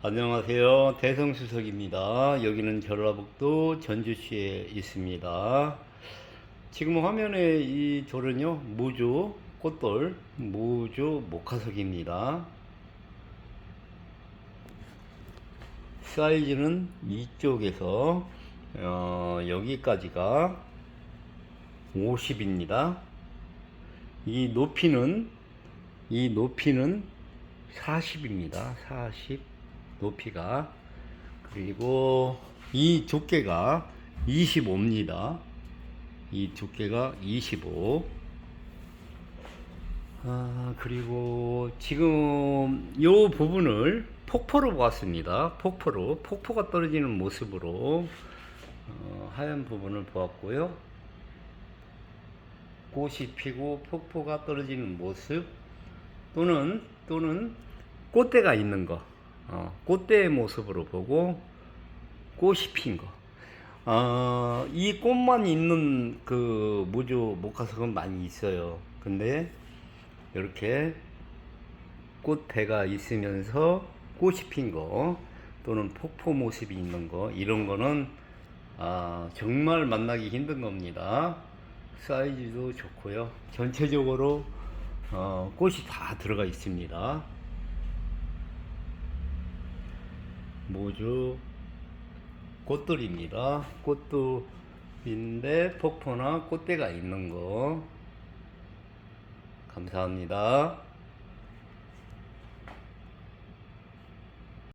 안녕하세요. 대성수석입니다. 여기는 전라북도 전주시에 있습니다. 지금 화면에 이 돌은요, 모조 꽃돌, 모조 목화석입니다. 사이즈는 이쪽에서 어, 여기까지가 50입니다. 이 높이는 이 높이는 40입니다. 40 높이가 그리고 이 두께가 25입니다. 이 두께가 25. 아, 그리고 지금 요 부분을 폭포로 보았습니다. 폭포로 폭포가 떨어지는 모습으로 어, 하얀 부분을 보았고요. 꽃이 피고 폭포가 떨어지는 모습 또는 또는 꽃대가 있는 거 어, 꽃대의 모습으로 보고 꽃이 핀 거. 어, 이 꽃만 있는 그 무조 목화석은 많이 있어요. 근데 이렇게 꽃대가 있으면서 꽃이 핀 거 또는 폭포 모습이 있는 거 이런 거는 아, 정말 만나기 힘든 겁니다. 사이즈도 좋고요. 전체적으로 어, 꽃이 다 들어가 있습니다. 모주 꽃들입니다. 꽃도 인데 폭포나 꽃대가 있는 거. 감사합니다.